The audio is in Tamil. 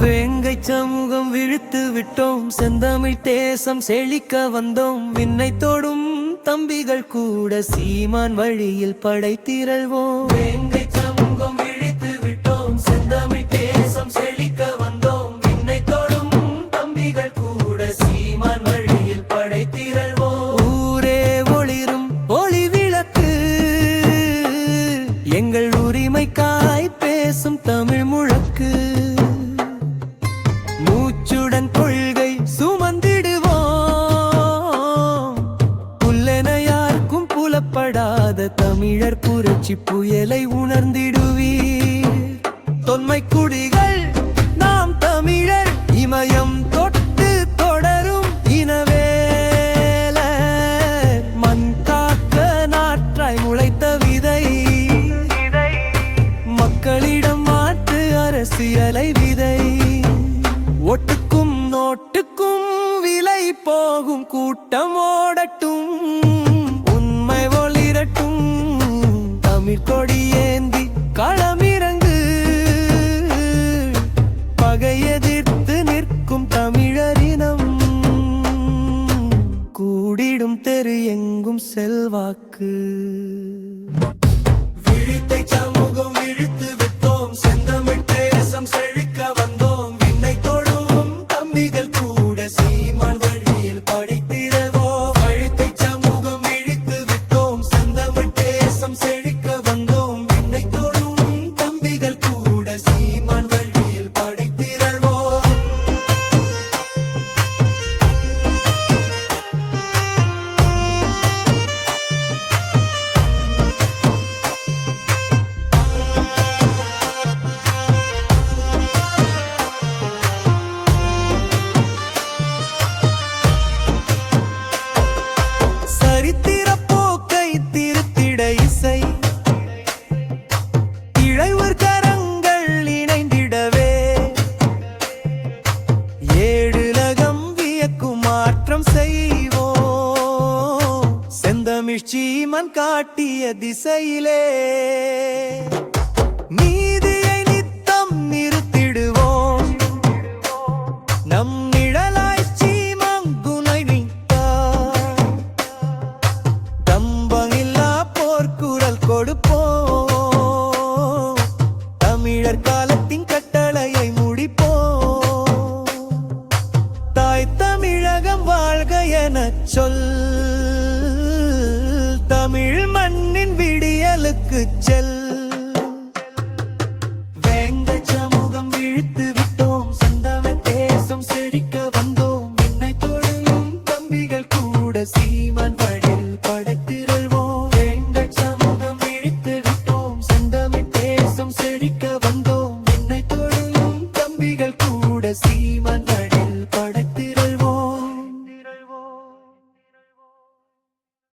வேங்கை சமூகம் விழுத்து விட்டோம். செந்தமிழ் தேசம் செழிக்க வந்தோம். விண்ணை தொடும் தம்பிகள் கூட சீமான் வழியில் படை திரள்வோம் வேங்கை புரட்சி புயலை உணர்ந்திடுவீர். தொன்மை குடிகள் நாம் தமிழர் இமயம் தொட்டு தொடரும் இனவேல மண் காக்க நாற்றாய் முளைத்த விதை. மக்களிடம் மாற்று அரசியலை விதை. ஒட்டுக்கும் நோட்டுக்கும் விலை போகும் கூட்டம் ஓடட்டும். செல்வாக்கு. சீமன் காட்டிய திசையிலே. நீதியை நித்தம் நிறுத்திடுவோம். நம் நிழலாய் சீமங்குனை நிற்பார் தம்பமில்லா போர்க்குரல் கொடுப்போம். தமிழர் காலத்தின் கட்டளையை முடிப்போம். தாய் தமிழகம் வாழ்க எனச் சொல்ல விடியலுக்கு செல். வேங்க சமூகம் விழித்து விட்டோம். சொந்தமிழ் தேசம் செழிக்க வந்தோம். விண்ணை தொழும் தம்பிகள் கூட சீமன் வழியில் படைத்திரள்வோம். வேங்கள் சமூகம் விழித்து விட்டோம். சொந்தமிழ் தேசம் செழிக்க வந்தோம். தொழும் தம்பிகள் கூட சீமன்